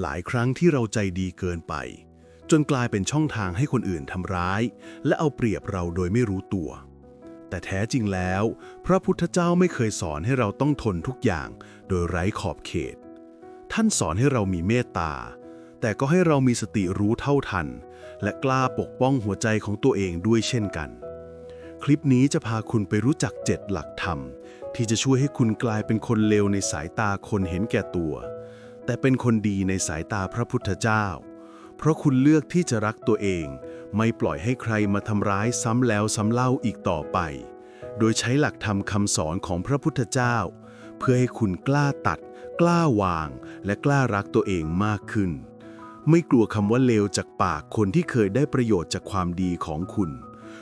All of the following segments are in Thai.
หลายครั้งที่เราใจดีเกินไป จนกลายเป็นช่องทางให้คนอื่นทำร้าย และเอาเปรียบเราโดยไม่รู้ตัว แต่แท้จริงแล้ว พระพุทธเจ้าไม่เคยสอนให้เราต้องทนทุกอย่าง โดยไร้ขอบเขต ท่านสอนให้เรามีเมตตา แต่ก็ให้เรามีสติรู้เท่าทัน และกล้าปกป้องหัวใจของตัวเองด้วยเช่นกัน คลิปนี้จะพาคุณไปรู้จักเจ็ดหลักธรรม ที่จะช่วยให้คุณกลายเป็นคนเลวในสายตาคนเห็นแก่ตัว แต่เป็นคนดีในสายตาพระพุทธเจ้า เพราะคุณเลือกที่จะรักตัวเอง ไม่ปล่อยให้ใครมาทำร้ายซ้ำแล้วซ้ำเล่าอีกต่อไป โดยใช้หลักธรรมคำสอนของพระพุทธเจ้า เพื่อให้คุณกล้าตัด กล้าวาง และกล้ารักตัวเองมากขึ้น ไม่กลัวคำว่าเลวจากปากคนที่เคยได้ประโยชน์จากความดีของคุณ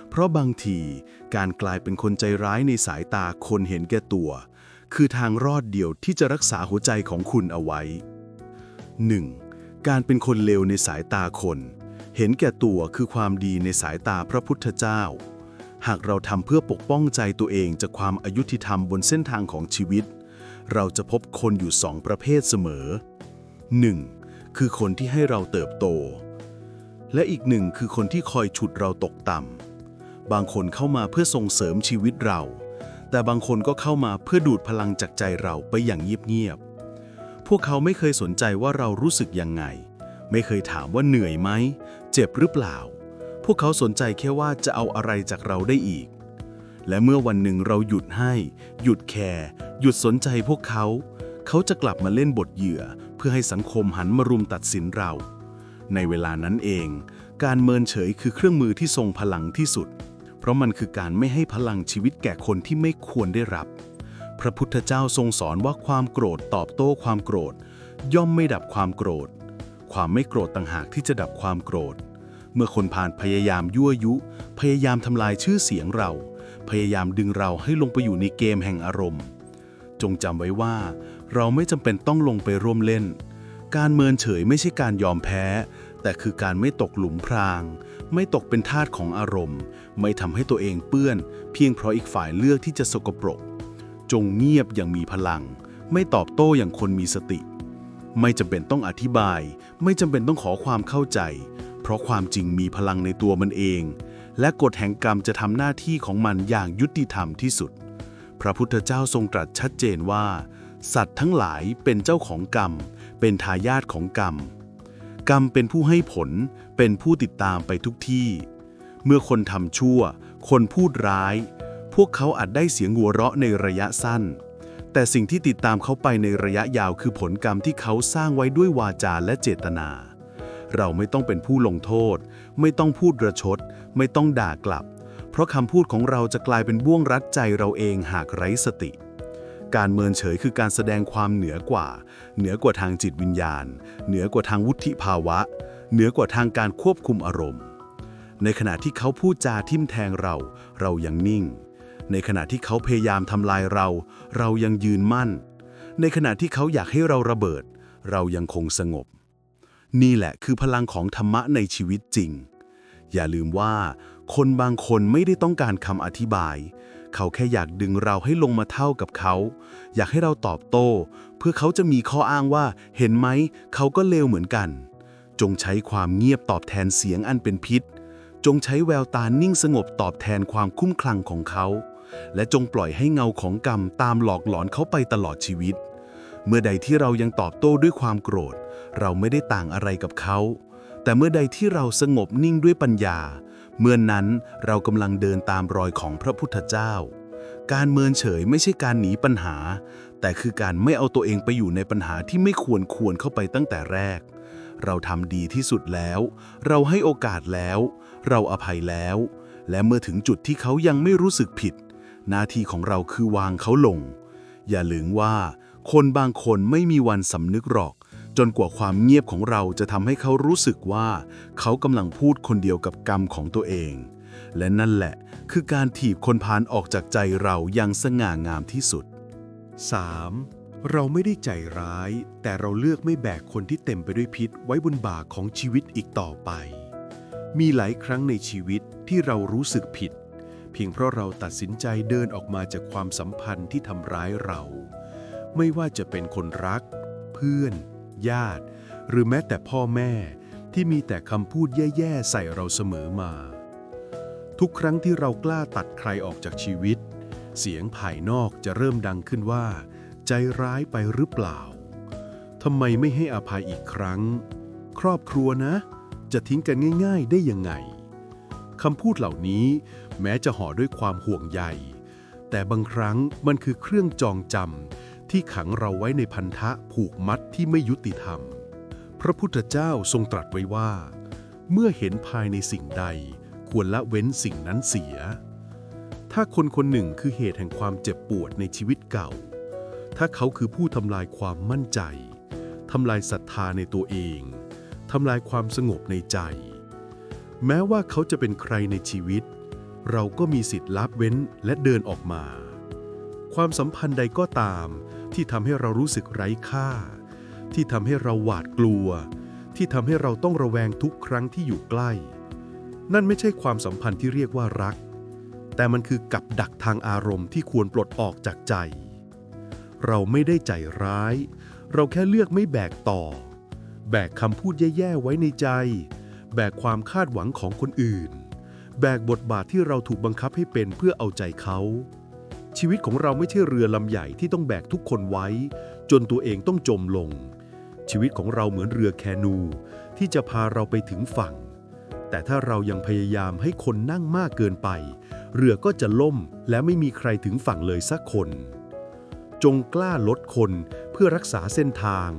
เพราะบางทีการกลายเป็นคนใจร้ายในสายตาคนเห็นแก่ตัว คือทางรอดเดียวที่จะรักษาหัวใจของคุณเอาไว้ 1. การเป็นคนเลวในสายตาคน เห็นแก่ตัวคือความดีในสายตาพระพุทธเจ้า หากเราทำเพื่อปกป้องใจตัวเองจากความอายุติธรรมบนเส้นทางของชีวิต เราจะพบคนอยู่สองประเภทเสมอ 1. คือคนที่ให้เราเติบโต และอีกหนึ่งคือคนที่คอยฉุดเราตกต่ำบางคนเข้ามาเพื่อส่งเสริมชีวิตเรา แต่บางคนก็เข้ามาเพื่อดูดพลังจากใจเราไปอย่างเงียบๆ พวกเขาไม่เคยสนใจว่าเรารู้สึกยังไง ไม่เคยถามว่าเหนื่อยไหม เจ็บหรือเปล่า พวกเขาสนใจแค่ว่าจะเอาอะไรจากเราได้อีก และเมื่อวันหนึ่งเราหยุดให้ หยุดแคร์ หยุดสนใจพวกเขา เขาจะกลับมาเล่นบทเหยื่อ เพื่อให้สังคมหันมารุมตัดสินเรา ในเวลานั้นเอง การเมินเฉยคือเครื่องมือที่ทรงพลังที่สุด เพราะมันคือการไม่ให้พลังชีวิตแก่คนที่ไม่ควรได้รับ พระพุทธเจ้าทรงสอนว่าความโกรธตอบโต้ความโกรธ ย่อมไม่ดับความโกรธ ความไม่โกรธต่างหากที่จะดับความโกรธ เมื่อคนผ่านพยายามยั่วยุ พยายามทำลายชื่อเสียงเรา พยายามดึงเราให้ลงไปอยู่ในเกมแห่งอารมณ์ จงจำไว้ว่า เราไม่จำเป็นต้องลงไปร่วมเล่น การเมินเฉยไม่ใช่การยอมแพ้ แต่คือการไม่ตกหลุมพราง ไม่ตกเป็นทาสของอารมณ์ ไม่ทำให้ตัวเองเปื้อน เพียงเพราะอีกฝ่ายเลือกที่จะสกปรก จงเงียบอย่างมีพลัง ไม่ตอบโต้อย่างคนมีสติ ไม่จำเป็นต้องอธิบาย ไม่จำเป็นต้องขอความเข้าใจ เพราะความจริงมีพลังในตัวมันเอง และกฎแห่งกรรมจะทำหน้าที่ของมันอย่างยุติธรรมที่สุด พระพุทธเจ้าทรงตรัสชัดเจนว่า สัตว์ทั้งหลายเป็นเจ้าของกรรม เป็นทายาทของกรรม กรรมเป็นผู้ให้ผลเป็นผู้ติดตามไปทุกที่ เมื่อคนทำชั่ว คนพูดร้าย พวกเขาอาจได้เสียงหัวเราะในระยะสั้น แต่สิ่งที่ติดตามเขาไปในระยะยาวคือผลกรรมที่เขาสร้างไว้ด้วยวาจาและเจตนา เราไม่ต้องเป็นผู้ลงโทษ ไม่ต้องพูดระชด ไม่ต้องด่ากลับ เพราะคำพูดของเราจะกลายเป็นบ่วงรัดใจเราเองหากไร้สติ การเมินเฉยคือการแสดงความเหนือกว่า เหนือกว่าทางจิตวิญญาณ เหนือกว่าทางวุฒิภาวะ เหนือกว่าทางการควบคุมอารมณ์ ในขณะที่เขาพูดจาทิมแทงเรา เรายังนิ่ง ในขณะที่เขาพยายามทำลายเรา เรายังยืนมั่น ในขณะที่เขาอยากให้เราระเบิด เรายังคงสงบ นี่แหละคือพลังของธรรมะในชีวิตจริง อย่าลืมว่า คนบางคนไม่ได้ต้องการคำอธิบาย เขาแค่อยากดึงเราให้ลงมาเท่ากับเขา อยากให้เราตอบโต้ เพื่อเขาจะมีข้ออ้างว่า เห็นไหม เขาก็เลวเหมือนกัน จงใช้ความเงียบตอบแทนเสียงอันเป็นพิษ จงใช้แววตานิ่งสงบตอบแทนความคุ้มคลั่งของเขา และจงปล่อยให้เงาของกรรมตามหลอกหลอนเขาไปตลอดชีวิต เมื่อใดที่เรายังตอบโต้ด้วยความโกรธ เราไม่ได้ต่างอะไรกับเขา แต่เมื่อใดที่เราสงบนิ่งด้วยปัญญา เมื่อนนั้นเรากำลังเดินตามรอยของพระพุทธเจ้า การเมินเฉยไม่ใช่การหนีปัญหา แต่คือการไม่เอาตัวเองไปอยู่ในปัญหาที่ไม่ควรควรเข้าไปตั้งแต่แรก เราทำดีที่สุดแล้ว เราให้โอกาสแล้ว เราอภัยแล้ว และเมื่อถึงจุดที่เขายังไม่รู้สึกผิด หน้าที่ของเราคือวางเขาลง อย่าลืมว่า คนบางคนไม่มีวันสำนึกหรอก จนกว่าความเงียบของเราจะทำให้เขารู้สึกว่า เขากำลังพูดคนเดียวกับกรรมของตัวเอง และนั่นแหละ คือการถีบคนพาลออกจากใจเราอย่างสง่างามที่สุด 3. เราไม่ได้ใจร้าย แต่เราเลือกไม่แบกคนที่เต็มไปด้วยพิษไว้บนบ่าของชีวิตอีกต่อไป มีหลายครั้งในชีวิตที่เรารู้สึกผิด เพียงเพราะเราตัดสินใจเดินออกมาจากความสัมพันธ์ที่ทำร้ายเรา ไม่ว่าจะเป็นคนรัก เพื่อน ญาติ หรือแม้แต่พ่อแม่ที่มีแต่คำพูดแย่ๆใส่เราเสมอมา ทุกครั้งที่เรากล้าตัดใครออกจากชีวิต เสียงภายนอกจะเริ่มดังขึ้นว่า ใจร้ายไปหรือเปล่าทำไมไม่ให้อภัยอีกครั้ง ครอบครัวนะ จะทิ้งกันง่ายๆได้ยังไงคำพูดเหล่านี้แม้จะห่อด้วยความห่วงใย แต่บางครั้งมันคือเครื่องจองจำ ที่ขังเราไว้ในพันธะผูกมัดที่ไม่ยุติธรรม พระพุทธเจ้าทรงตรัสไว้ว่า เมื่อเห็นภายในสิ่งใด ควรละเว้นสิ่งนั้นเสีย ถ้าคนคนหนึ่งคือเหตุแห่งความเจ็บปวดในชีวิตเก่า ถ้าเขาคือผู้ทำลายความมั่นใจทำลายศรัทธาในตัวเองทำลายความสงบในใจ แม้ว่าเขาจะเป็นใครในชีวิต เราก็มีสิทธิ์ละเว้นและเดินออกมา ความสัมพันธ์ใดก็ตาม ที่ทำให้เรารู้สึกไร้ค่า ที่ทำให้เราหวาดกลัว ที่ทำให้เราต้องระแวงทุกครั้งที่อยู่ใกล้ นั่นไม่ใช่ความสัมพันธ์ที่เรียกว่ารัก แต่มันคือกับดักทางอารมณ์ที่ควรปลดออกจากใจ เราไม่ได้ใจร้าย เราแค่เลือกไม่แบกต่อ แบกคำพูดแย่ๆไว้ในใจ แบกความคาดหวังของคนอื่น แบกบทบาทที่เราถูกบังคับให้เป็นเพื่อเอาใจเขา ชีวิตของเราไม่ใช่เรือลำใหญ่ที่ต้องแบกทุกคนไว้ จนตัวเองต้องจมลง ชีวิตของเราเหมือนเรือแคนู ที่จะพาเราไปถึงฝั่ง แต่ถ้าเรายังพยายามให้คนนั่งมากเกินไป เรือก็จะล่มและไม่มีใครถึงฝั่งเลยสักคน จงกล้าลดคนเพื่อรักษาเส้นทาง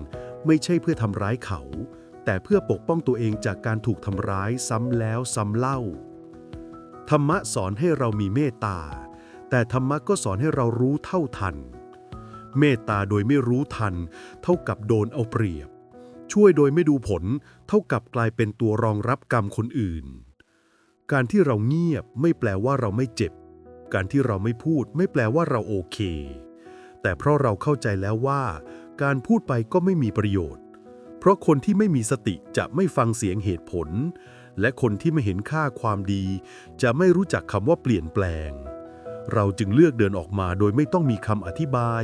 ไม่ใช่เพื่อทำร้ายเขา แต่เพื่อปกป้องตัวเองจากการถูกทำร้ายซ้ำแล้วซ้ำเล่า ธรรมะสอนให้เรามีเมตตา แต่ธรรมะก็สอนให้เรารู้เท่าทัน เมตตาโดยไม่รู้ทัน เท่ากับโดนเอาเปรียบ ช่วยโดยไม่ดูผล เท่ากับกลายเป็นตัวรองรับกรรมคนอื่น การที่เราเงียบไม่แปลว่าเราไม่เจ็บ การที่เราไม่พูดไม่แปลว่าเราโอเค แต่เพราะเราเข้าใจแล้วว่า การพูดไปก็ไม่มีประโยชน์ เพราะคนที่ไม่มีสติจะไม่ฟังเสียงเหตุผล และคนที่ไม่เห็นค่าความดี จะไม่รู้จักคำว่าเปลี่ยนแปลง เราจึงเลือกเดินออกมาโดยไม่ต้องมีคำอธิบาย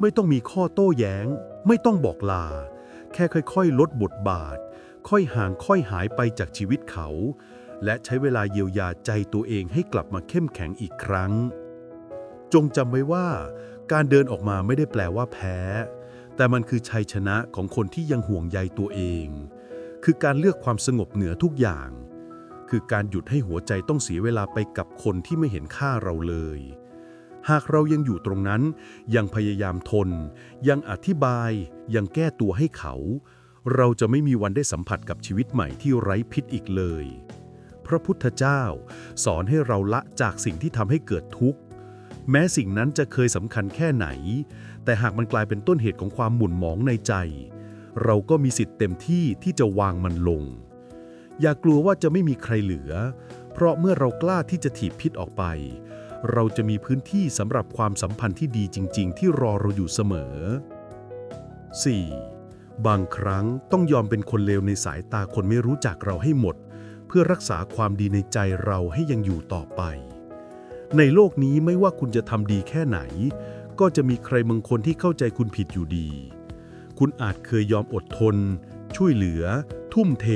ไม่ต้องมีข้อโต้แย้ง ไม่ต้องบอกลา แค่ค่อยๆ ลดบทบาท ค่อยห่างค่อยหายไปจากชีวิตเขา และใช้เวลาเยียวยาใจตัวเองให้กลับมาเข้มแข็งอีกครั้ง จงจำไว้ว่า การเดินออกมาไม่ได้แปลว่าแพ้ แต่มันคือชัยชนะของคนที่ยังห่วงใยตัวเอง คือการเลือกความสงบเหนือทุกอย่าง คือการหยุดให้หัวใจต้องเสียเวลาไปกับคนที่ไม่เห็นค่าเราเลย หากเรายังอยู่ตรงนั้น ยังพยายามทน ยังอธิบาย ยังแก้ตัวให้เขา เราจะไม่มีวันได้สัมผัสกับชีวิตใหม่ที่ไร้พิษอีกเลย พระพุทธเจ้า สอนให้เราละจากสิ่งที่ทำให้เกิดทุกข์ แม้สิ่งนั้นจะเคยสำคัญแค่ไหน แต่หากมันกลายเป็นต้นเหตุของความหมุนหมองในใจ เราก็มีสิทธิ์เต็มที่ที่จะวางมันลง อย่ากลัวว่าจะไม่มีใครเหลือ เพราะเมื่อเรากล้าที่จะถีบพิษออกไป เราจะมีพื้นที่สำหรับความสัมพันธ์ที่ดีจริง ๆ ที่รอเราอยู่เสมอ 4. บางครั้งต้องยอมเป็นคนเลวในสายตาคนไม่รู้จักเราให้หมด เพื่อรักษาความดีในใจเราให้ยังอยู่ต่อไป ในโลกนี้ไม่ว่าคุณจะทำดีแค่ไหน ก็จะมีใครบางคนที่เข้าใจคุณผิดอยู่ดี คุณอาจเคยยอมอดทน ช่วยเหลือ ทุ่มเท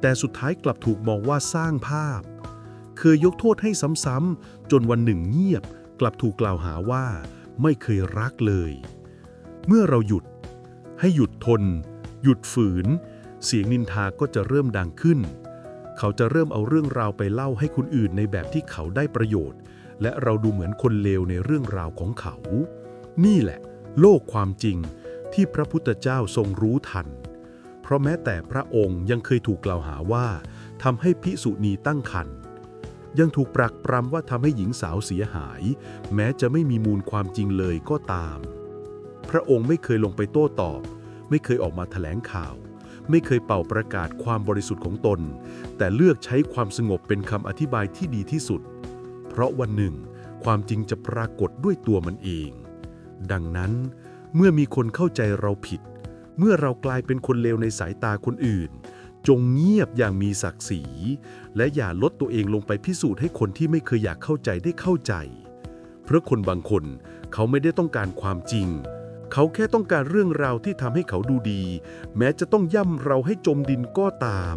แต่สุดท้ายกลับถูกมองว่าสร้างภาพ เคยยกโทษให้ซ้ำๆจนวันหนึ่งเงียบ กลับถูกกล่าวหาว่า ไม่เคยรักเลย เมื่อเราหยุด ให้หยุดทน หยุดฝืน เสียงนินทาก็จะเริ่มดังขึ้น เขาจะเริ่มเอาเรื่องราวไปเล่าให้คนอื่นในแบบที่เขาได้ประโยชน์ และเราดูเหมือนคนเลวในเรื่องราวของเขา นี่แหละ โลกความจริงที่พระพุทธเจ้าทรงรู้ทัน ราะแม้แต่พระองค์ยังเคยถูกกล่าวหาว่าทำให้พิสุณีตั้งครรภ์ยังถูกปรักปรำว่าทำให้หญิงสาวเสียหาย แม้จะไม่มีมูลความจริงเลยก็ตาม พระองค์ไม่เคยลงไปโต้ตอบ ไม่เคยออกมาแถลงข่าว ไม่เคยเป่าประกาศความบริสุทธิ์ของตน แต่เลือกใช้ความสงบเป็นคำอธิบายที่ดีที่สุด เพราะวันหนึ่ง ความจริงจะปรากฏด้วยตัวมันเอง ดังนั้นเมื่อมีคนเข้าใจเราผิด เมื่อเรากลายเป็นคนเลวในสายตาคนอื่น จงเงียบอย่างมีศักดิ์ศรี และอย่าลดตัวเองลงไปพิสูจน์ให้คนที่ไม่เคยอยากเข้าใจได้เข้าใจ เพราะคนบางคนเขาไม่ได้ต้องการความจริง เขาแค่ต้องการเรื่องราวที่ทำให้เขาดูดี แม้จะต้องย่ำเราให้จมดินก็ตาม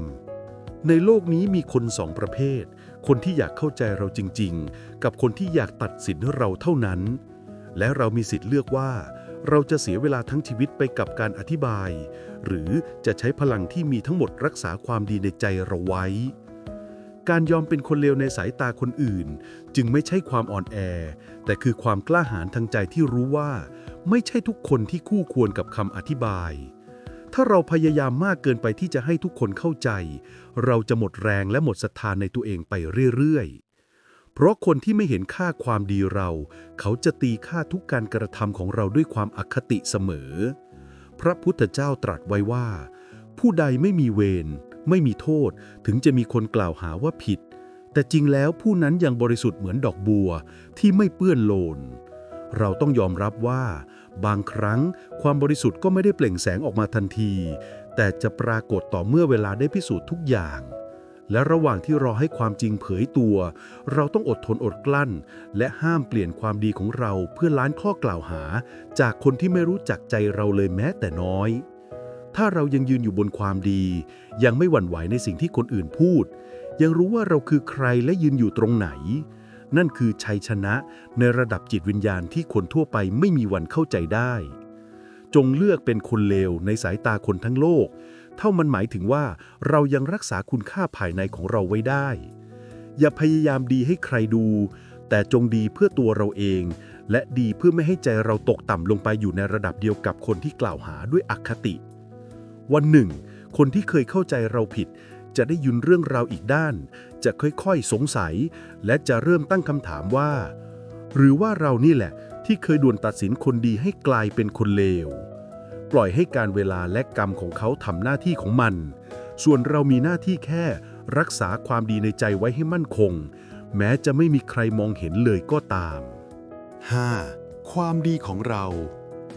ในโลกนี้มีคนสองประเภท คนที่อยากเข้าใจเราจริง ๆ กับคนที่อยากตัดสินเราเท่านั้น และเรามีสิทธิ์เลือกว่า เราจะเสียเวลาทั้งชีวิตไปกับการอธิบาย หรือจะใช้พลังที่มีทั้งหมดรักษาความดีในใจเราไว้ การยอมเป็นคนเลวในสายตาคนอื่น จึงไม่ใช่ความอ่อนแอ แต่คือความกล้าหาญทางใจที่รู้ว่า ไม่ใช่ทุกคนที่คู่ควรกับคำอธิบาย ถ้าเราพยายามมากเกินไปที่จะให้ทุกคนเข้าใจ เราจะหมดแรงและหมดศรัทธาในตัวเองไปเรื่อยๆ เพราะคนที่ไม่เห็นค่าความดีเรา เขาจะตีค่าทุกการกระทำของเราด้วยความอคติเสมอ พระพุทธเจ้าตรัสไว้ว่า ผู้ใดไม่มีเวรไม่มีโทษ ถึงจะมีคนกล่าวหาว่าผิด แต่จริงแล้วผู้นั้นยังบริสุทธิ์เหมือนดอกบัวที่ไม่เปื้อนโลน เราต้องยอมรับว่า บางครั้งความบริสุทธิ์ก็ไม่ได้เปล่งแสงออกมาทันที แต่จะปรากฏต่อเมื่อเวลาได้พิสูจน์ทุกอย่าง และระหว่างที่รอให้ความจริงเผยตัว เราต้องอดทนอดกลั้น และห้ามเปลี่ยนความดีของเราเพื่อล้านข้อกล่าวหา จากคนที่ไม่รู้จักใจเราเลยแม้แต่น้อย ถ้าเรายังยืนอยู่บนความดี ยังไม่หวั่นไหวในสิ่งที่คนอื่นพูด ยังรู้ว่าเราคือใครและยืนอยู่ตรงไหน นั่นคือชัยชนะในระดับจิตวิญญาณที่คนทั่วไปไม่มีวันเข้าใจได้ จงเลือกเป็นคนเลวในสายตาคนทั้งโลก เท่ามันหมายถึงว่าเรายังรักษาคุณค่าภายในของเราไว้ได้ อย่าพยายามดีให้ใครดู แต่จงดีเพื่อตัวเราเอง และดีเพื่อไม่ให้ใจเราตกต่ำลงไปอยู่ในระดับเดียวกับคนที่กล่าวหาด้วยอคติ วันหนึ่ง คนที่เคยเข้าใจเราผิด จะได้ยินเรื่องราวอีกด้าน จะค่อยๆสงสัย และจะเริ่มตั้งคำถามว่า หรือว่าเรานี่แหละที่เคยด่วนตัดสินคนดีให้กลายเป็นคนเลว ปล่อยให้การเวลาและกรรมของเขาทำหน้าที่ของมัน ส่วนเรามีหน้าที่แค่รักษาความดีในใจไว้ให้มั่นคง แม้จะไม่มีใครมองเห็นเลยก็ตาม 5. ความดีของเรา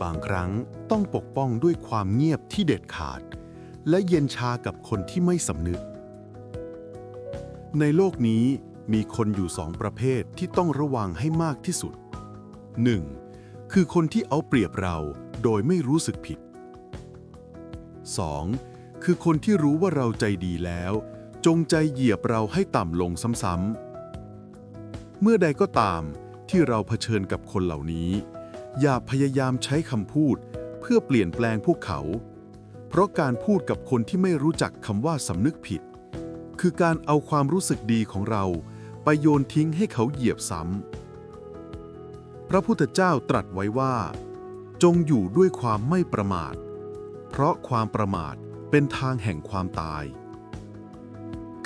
บางครั้งต้องปกป้องด้วยความเงียบที่เด็ดขาด และเย็นชากับคนที่ไม่สำนึก ในโลกนี้มีคนอยู่สองประเภทที่ต้องระวังให้มากที่สุด 1. คือคนที่เอาเปรียบเราโดยไม่รู้สึกผิด 2. คือคนที่รู้ว่าเราใจดีแล้ว จงใจเหยียบเราให้ต่ำลงซ้ำๆ เมื่อใดก็ตามที่เราเผชิญกับคนเหล่านี้ อย่าพยายามใช้คำพูดเพื่อเปลี่ยนแปลงพวกเขา เพราะการพูดกับคนที่ไม่รู้จักคำว่าสำนึกผิด คือการเอาความรู้สึกดีของเรา ไปโยนทิ้งให้เขาเหยียบซ้ำพระพุทธเจ้าตรัสไว้ว่า จงอยู่ด้วยความไม่ประมาท เพราะความประมาทเป็นทางแห่งความตาย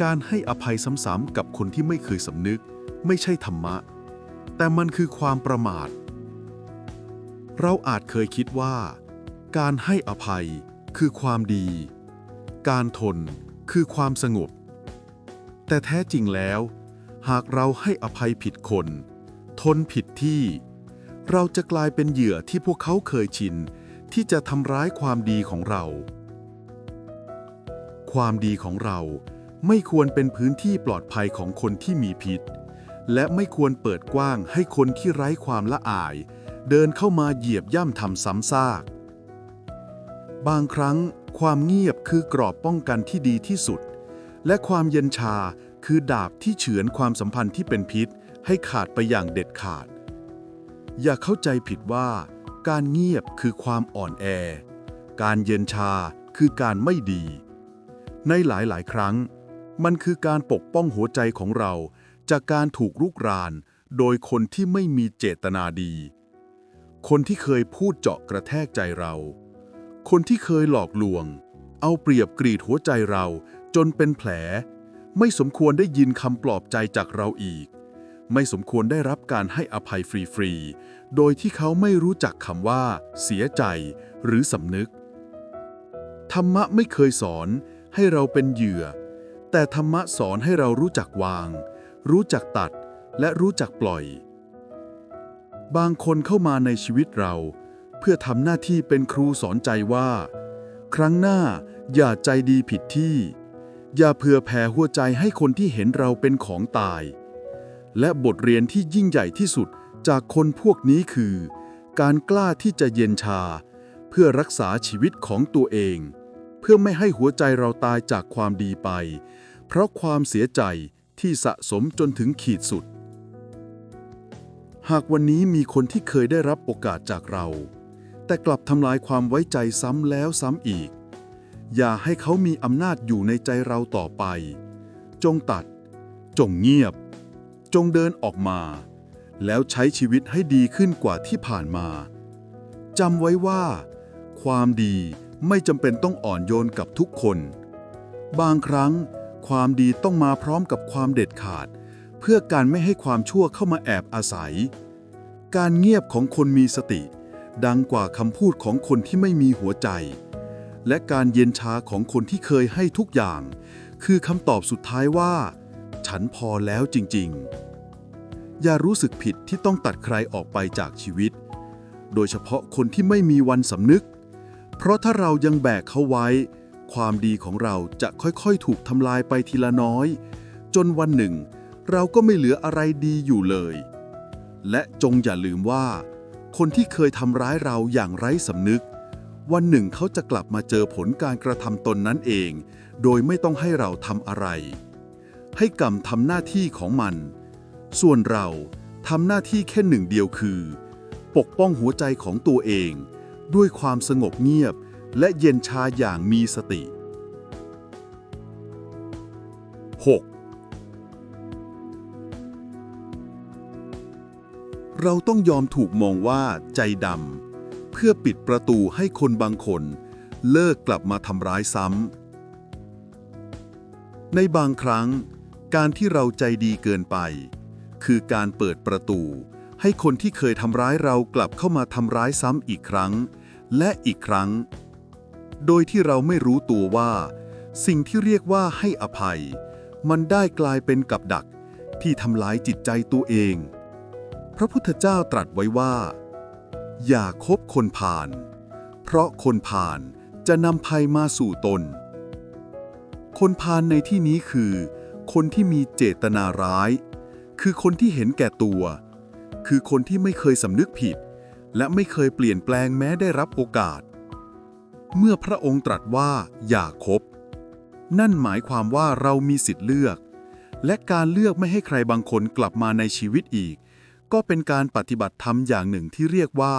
การให้อภัยซ้ำๆกับคนที่ไม่เคยสำนึก ไม่ใช่ธรรมะ แต่มันคือความประมาท เราอาจเคยคิดว่า การให้อภัยคือความดี การทนคือความสงบ แต่แท้จริงแล้ว หากเราให้อภัยผิดคน ทนผิดที่ เราจะกลายเป็นเหยื่อที่พวกเขาเคยชิน ที่จะทำร้ายความดีของเรา ความดีของเราไม่ควรเป็นพื้นที่ปลอดภัยของคนที่มีพิษ และไม่ควรเปิดกว้างให้คนที่ไร้ความละอาย เดินเข้ามาเหยียบย่ำทำซ้ำซาก บางครั้งความเงียบคือกรอบป้องกันที่ดีที่สุด และความเย็นชาคือดาบที่เฉือนความสัมพันธ์ที่เป็นพิษ ให้ขาดไปอย่างเด็ดขาด อย่าเข้าใจผิดว่า การเงียบคือความอ่อนแอ การเย็นชาคือการไม่ดี ในหลายๆ ครั้ง มันคือการปกป้องหัวใจของเรา จากการถูกรุกรานโดยคนที่ไม่มีเจตนาดี คนที่เคยพูดเจาะกระแทกใจเรา คนที่เคยหลอกลวง เอาเปรียบกรีดหัวใจเราจนเป็นแผล ไม่สมควรได้ยินคำปลอบใจจากเราอีก ไม่สมควรได้รับการให้อภัยฟรีๆ โดยที่เขาไม่รู้จักคำว่า เสียใจ หรือสำนึก ธรรมะไม่เคยสอนให้เราเป็นเหยื่อ แต่ธรรมะสอนให้เรารู้จักวาง รู้จักตัดและรู้จักปล่อย บางคนเข้ามาในชีวิตเรา เพื่อทำหน้าที่เป็นครูสอนใจว่า ครั้งหน้าอย่าใจดีผิดที่ อย่าเผื่อแผ่หัวใจให้คนที่เห็นเราเป็นของตาย และบทเรียนที่ยิ่งใหญ่ที่สุด จากคนพวกนี้คือ การกล้าที่จะเย็นชา เพื่อรักษาชีวิตของตัวเอง เพื่อไม่ให้หัวใจเราตายจากความดีไป เพราะความเสียใจที่สะสมจนถึงขีดสุด หากวันนี้มีคนที่เคยได้รับโอกาสจากเรา แต่กลับทำลายความไว้ใจซ้ำแล้วซ้ำอีก อย่าให้เขามีอำนาจอยู่ในใจเราต่อไป จงตัด จงเงียบ จงเดินออกมา แล้วใช้ชีวิตให้ดีขึ้นกว่าที่ผ่านมาจำไว้ว่า ความดีไม่จำเป็นต้องอ่อนโยนกับทุกคน บางครั้ง ความดีต้องมาพร้อมกับความเด็ดขาด เพื่อการไม่ให้ความชั่วเข้ามาแอบอาศัย การเงียบของคนมีสติ ดังกว่าคำพูดของคนที่ไม่มีหัวใจ และการเย็นชาของคนที่เคยให้ทุกอย่าง คือคำตอบสุดท้ายว่า ฉันพอแล้วจริง ๆ อย่ารู้สึกผิดที่ต้องตัดใครออกไปจากชีวิต โดยเฉพาะคนที่ไม่มีวันสำนึก เพราะถ้าเรายังแบกเขาไว้ ความดีของเราจะค่อยๆ ถูกทำลายไปทีละน้อย จนวันหนึ่ง เราก็ไม่เหลืออะไรดีอยู่เลย และจงอย่าลืมว่า คนที่เคยทำร้ายเราอย่างไร้สำนึก วันหนึ่งเขาจะกลับมาเจอผลการกระทำตนนั้นเอง โดยไม่ต้องให้เราทำอะไร ให้กรรมทำหน้าที่ของมัน ส่วนเราทำหน้าที่แค่หนึ่งเดียวคือ ปกป้องหัวใจของตัวเอง ด้วยความสงบเงียบและเย็นชาอย่างมีสติ 6. เราต้องยอมถูกมองว่าใจดำเพื่อปิดประตูให้คนบางคน เลิกกลับมาทำร้ายซ้ำในบางครั้ง การที่เราใจดีเกินไป คือการเปิดประตู ให้คนที่เคยทำร้ายเรากลับเข้ามาทำร้ายซ้ำอีกครั้ง และอีกครั้ง โดยที่เราไม่รู้ตัวว่า สิ่งที่เรียกว่าให้อภัย มันได้กลายเป็นกับดักที่ทำลายจิตใจตัวเอง พระพุทธเจ้าตรัสไว้ว่า อย่าคบคนพาลเพราะคนพาลจะนำภัยมาสู่ตน คนพาลในที่นี้คือ คนที่มีเจตนาร้าย คือคนที่เห็นแก่ตัว คือคนที่ไม่เคยสำนึกผิด และไม่เคยเปลี่ยนแปลงแม้ได้รับโอกาส เมื่อพระองค์ตรัสว่าอย่าคบ นั่นหมายความว่าเรามีสิทธิ์เลือก และการเลือกไม่ให้ใครบางคนกลับมาในชีวิตอีก ก็เป็นการปฏิบัติธรรมอย่างหนึ่งที่เรียกว่า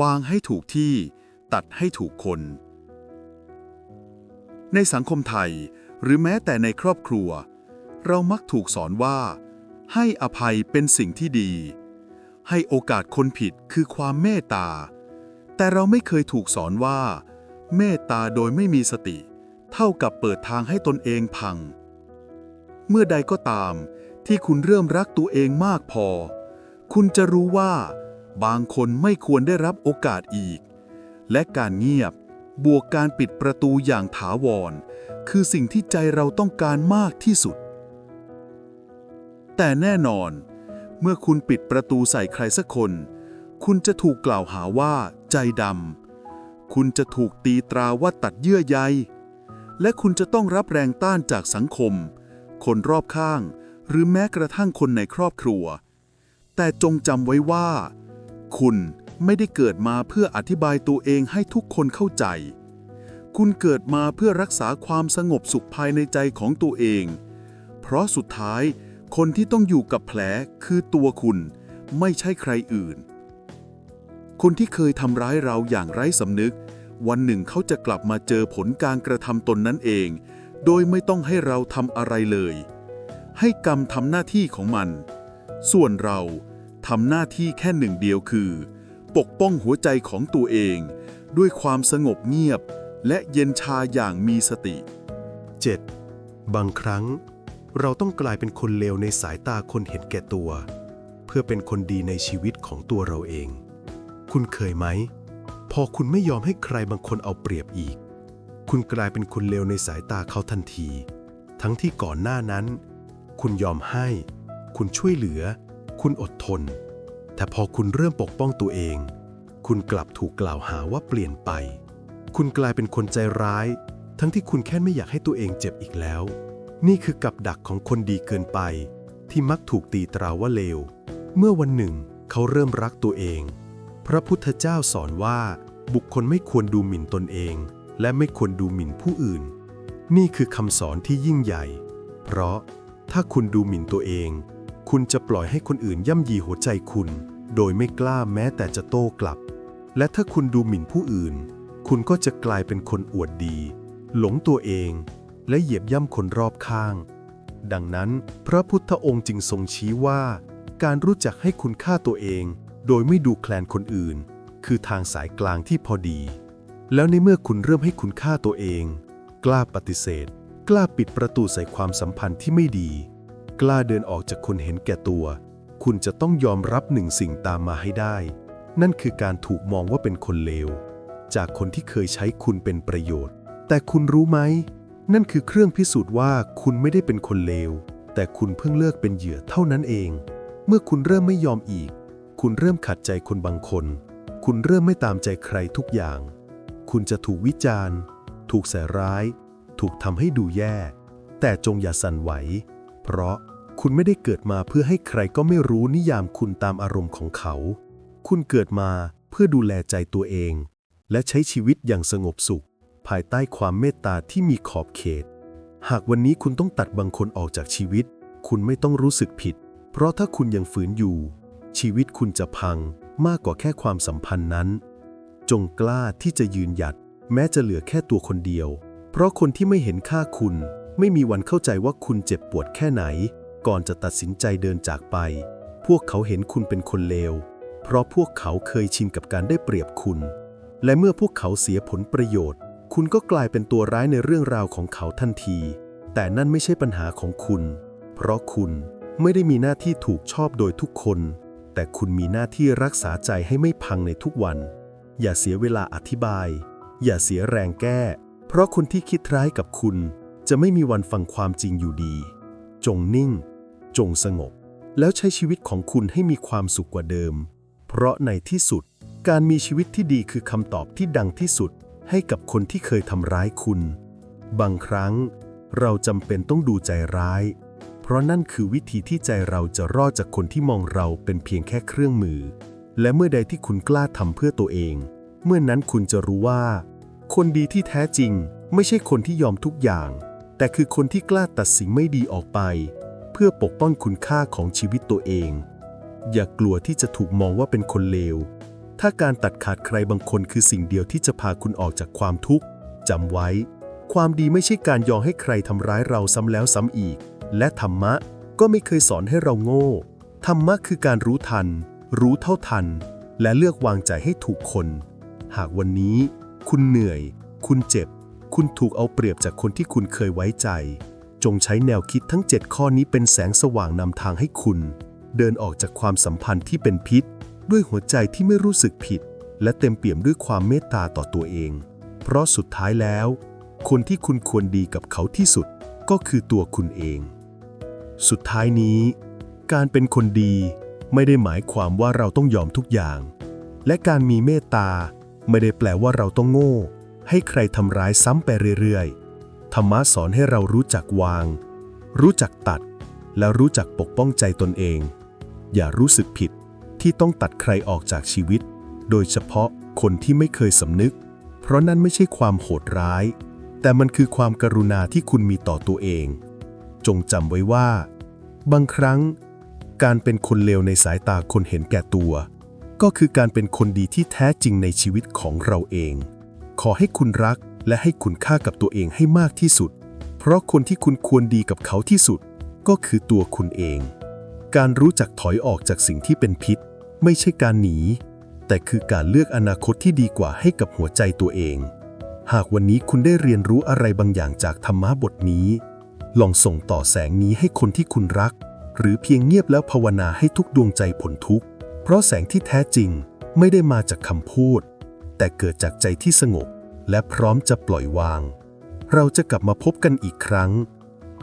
วางให้ถูกที่ ตัดให้ถูกคน ในสังคมไทย หรือแม้แต่ในครอบครัวเรามักถูกสอนว่า ให้อภัยเป็นสิ่งที่ดี ให้โอกาสคนผิดคือความเมตตา แต่เราไม่เคยถูกสอนว่า เมตตาโดยไม่มีสติ เท่ากับเปิดทางให้ตนเองพัง เมื่อใดก็ตาม ที่คุณเริ่มรักตัวเองมากพอ คุณจะรู้ว่า บางคนไม่ควรได้รับโอกาสอีก และการเงียบบวกการปิดประตูอย่างถาวร คือสิ่งที่ใจเราต้องการมากที่สุด แต่แน่นอน เมื่อคุณปิดประตูใส่ใครสักคน คุณจะถูกกล่าวหาว่าใจดำ คุณจะถูกตีตราว่าตัดเยื่อใย และคุณจะต้องรับแรงต้านจากสังคม คนรอบข้าง หรือแม้กระทั่งคนในครอบครัว แต่จงจำไว้ว่า คุณไม่ได้เกิดมาเพื่ออธิบายตัวเองให้ทุกคนเข้าใจ คุณเกิดมาเพื่อรักษาความสงบสุขภายในใจของตัวเอง เพราะสุดท้าย คนที่ต้องอยู่กับแผลคือตัวคุณ ไม่ใช่ใครอื่น คนที่เคยทำร้ายเราอย่างไร้สำนึก วันหนึ่งเขาจะกลับมาเจอผลการกระทำตนนั้นเอง โดยไม่ต้องให้เราทำอะไรเลย ให้กรรมทำหน้าที่ของมัน ส่วนเราทำหน้าที่แค่หนึ่งเดียวคือ ปกป้องหัวใจของตัวเอง ด้วยความสงบเงียบ และเย็นชาอย่างมีสติ 7. บางครั้ง เราต้องกลายเป็นคนเลวในสายตาคนเห็นแก่ตัว เพื่อเป็นคนดีในชีวิตของตัวเราเอง คุณเคยไหม พอคุณไม่ยอมให้ใครบางคนเอาเปรียบอีก คุณกลายเป็นคนเลวในสายตาเขาทันที ทั้งที่ก่อนหน้านั้น คุณยอมให้ คุณช่วยเหลือ คุณอดทน แต่พอคุณเริ่มปกป้องตัวเอง คุณกลับถูกกล่าวหาว่าเปลี่ยนไป คุณกลายเป็นคนใจร้าย ทั้งที่คุณแค่ไม่อยากให้ตัวเองเจ็บอีกแล้ว นี่คือกับดักของคนดีเกินไป ที่มักถูกตีตราว่าเลว เมื่อวันหนึ่ง เขาเริ่มรักตัวเอง พระพุทธเจ้าสอนว่า บุคคลไม่ควรดูหมิ่นตนเอง และไม่ควรดูหมิ่นผู้อื่น นี่คือคำสอนที่ยิ่งใหญ่ เพราะถ้าคุณดูหมิ่นตัวเอง คุณจะปล่อยให้คนอื่นย่ำยีหัวใจคุณ โดยไม่กล้าแม้แต่จะโต้กลับ และถ้าคุณดูหมิ่นผู้อื่น คุณก็จะกลายเป็นคนอวดดี หลงตัวเอง และเหยียบย่ำคนรอบข้าง ดังนั้นพระพุทธองค์จึงทรงชี้ว่า การรู้จักให้คุณค่าตัวเอง โดยไม่ดูแคลนคนอื่น คือทางสายกลางที่พอดี แล้วในเมื่อคุณเริ่มให้คุณค่าตัวเอง กล้าปฏิเสธ กล้าปิดประตูใส่ความสัมพันธ์ที่ไม่ดี กล้าเดินออกจากคนเห็นแก่ตัว คุณจะต้องยอมรับหนึ่งสิ่งตามมาให้ได้ นั่นคือการถูกมองว่าเป็นคนเลวจากคนที่เคยใช้คุณเป็นประโยชน์ แต่คุณรู้ไหม นั่นคือเครื่องพิสูจน์ว่าคุณไม่ได้เป็นคนเลว แต่คุณเพิ่งเลิกเป็นเหยื่อเท่านั้นเอง เมื่อคุณเริ่มไม่ยอมอีก คุณเริ่มขัดใจคนบางคน คุณเริ่มไม่ตามใจใครทุกอย่าง คุณจะถูกวิจารณ์ ถูกใส่ร้าย ถูกทำให้ดูแย่ แต่จงอย่าสั่นไหว เพราะคุณไม่ได้เกิดมาเพื่อให้ใครก็ไม่รู้นิยามคุณตามอารมณ์ของเขา คุณเกิดมาเพื่อดูแลใจตัวเอง และใช้ชีวิตอย่างสงบสุขายใต้ความเมตตาที่มีขอบเขต หากวันนี้คุณต้องตัดบางคนออกจากชีวิต คุณไม่ต้องรู้สึกผิด เพราะถ้าคุณยังฝืนอยู่ ชีวิตคุณจะพังมากกว่าแค่ความสัมพันธ์นั้น จงกล้าที่จะยืนหยัด แม้จะเหลือแค่ตัวคนเดียว เพราะคนที่ไม่เห็นค่าคุณ ไม่มีวันเข้าใจว่าคุณเจ็บปวดแค่ไหน ก่อนจะตัดสินใจเดินจากไป พวกเขาเห็นคุณเป็นคนเลว เพราะพวกเขาเคยชินกับการได้เปรียบคุณ และเมื่อพวกเขาเสียผลประโยชน์ คุณก็กลายเป็นตัวร้ายในเรื่องราวของเขาทันที แต่นั่นไม่ใช่ปัญหาของคุณ เพราะคุณไม่ได้มีหน้าที่ถูกชอบโดยทุกคน แต่คุณมีหน้าที่รักษาใจให้ไม่พังในทุกวัน อย่าเสียเวลาอธิบาย อย่าเสียแรงแก้ เพราะคนที่คิดร้ายกับคุณ จะไม่มีวันฟังความจริงอยู่ดี จงนิ่ง จงสงบ แล้วใช้ชีวิตของคุณให้มีความสุขกว่าเดิม เพราะในที่สุด การมีชีวิตที่ดีคือคำตอบที่ดังที่สุด ให้กับคนที่เคยทำร้ายคุณ บางครั้ง เราจำเป็นต้องดูใจร้าย เพราะนั่นคือวิธีที่ใจเราจะรอดจากคนที่มองเราเป็นเพียงแค่เครื่องมือ และเมื่อใดที่คุณกล้าทำเพื่อตัวเอง เมื่อนนั้นคุณจะรู้ว่า คนดีที่แท้จริง ไม่ใช่คนที่ยอมทุกอย่าง แต่คือคนที่กล้าตัดสิ่งไม่ดีออกไป เพื่อปกป้องคุณค่าของชีวิตตัวเอง อย่ากลัวที่จะถูกมองว่าเป็นคนเลว ถ้าการตัดขาดใครบางคนคือสิ่งเดียวที่จะพาคุณออกจากความทุกข์จำไว้ ความดีไม่ใช่การยอมให้ใครทำร้ายเราซ้ำแล้วซ้ำอีก และธรรมะก็ไม่เคยสอนให้เราโง่ ธรรมะคือการรู้ทัน รู้เท่าทัน และเลือกวางใจให้ถูกคน หากวันนี้ คุณเหนื่อย คุณเจ็บ คุณถูกเอาเปรียบจากคนที่คุณเคยไว้ใจ จงใช้แนวคิดทั้ง 7 ข้อนี้เป็นแสงสว่างนำทางให้คุณ เดินออกจากความสัมพันธ์ที่เป็นพิษ ด้วยหัวใจที่ไม่รู้สึกผิด และเต็มเปี่ยมด้วยความเมตตาต่อตัวเอง เพราะสุดท้ายแล้ว คนที่คุณควรดีกับเขาที่สุดก็คือตัวคุณเอง สุดท้ายนี้ การเป็นคนดีไม่ได้หมายความว่าเราต้องยอมทุกอย่าง และการมีเมตตาไม่ได้แปลว่าเราต้องโง่ ให้ใครทำร้ายซ้ำไปเรื่อยๆ ธรรมะสอนให้เรารู้จักวาง รู้จักตัด และรู้จักปกป้องใจตนเอง อย่ารู้สึกผิด ที่ต้องตัดใครออกจากชีวิต โดยเฉพาะคนที่ไม่เคยสำนึก เพราะนั่นไม่ใช่ความโหดร้าย แต่มันคือความกรุณาที่คุณมีต่อตัวเอง จงจำไว้ว่า บางครั้ง การเป็นคนเลวในสายตาคนเห็นแก่ตัว ก็คือการเป็นคนดีที่แท้จริงในชีวิตของเราเอง ขอให้คุณรักและให้คุณค่ากับตัวเองให้มากที่สุด เพราะคนที่คุณควรดีกับเขาที่สุด ก็คือตัวคุณเอง การรู้จักถอยออกจากสิ่งที่เป็นพิษ ไม่ใช่การหนี แต่คือการเลือกอนาคตที่ดีกว่าให้กับหัวใจตัวเอง หากวันนี้คุณได้เรียนรู้อะไรบางอย่างจากธรรมะบทนี้ ลองส่งต่อแสงนี้ให้คนที่คุณรัก หรือเพียงเงียบแล้วภาวนาให้ทุกดวงใจผลทุกข์ เพราะแสงที่แท้จริงไม่ได้มาจากคำพูด แต่เกิดจากใจที่สงบ และพร้อมจะปล่อยวาง เราจะกลับมาพบกันอีกครั้ง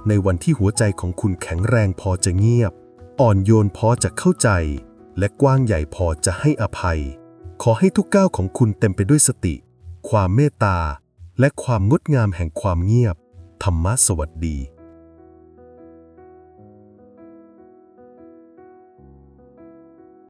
ในวันที่หัวใจของคุณแข็งแรงพอจะเงียบ อ่อนโยนพอจะเข้าใจ และกว้างใหญ่พอจะให้อภัย ขอให้ทุกก้าวของคุณเต็มไปด้วยสติ ความเมตตา และความงดงามแห่งความเงียบ ธรรมะสวัสดี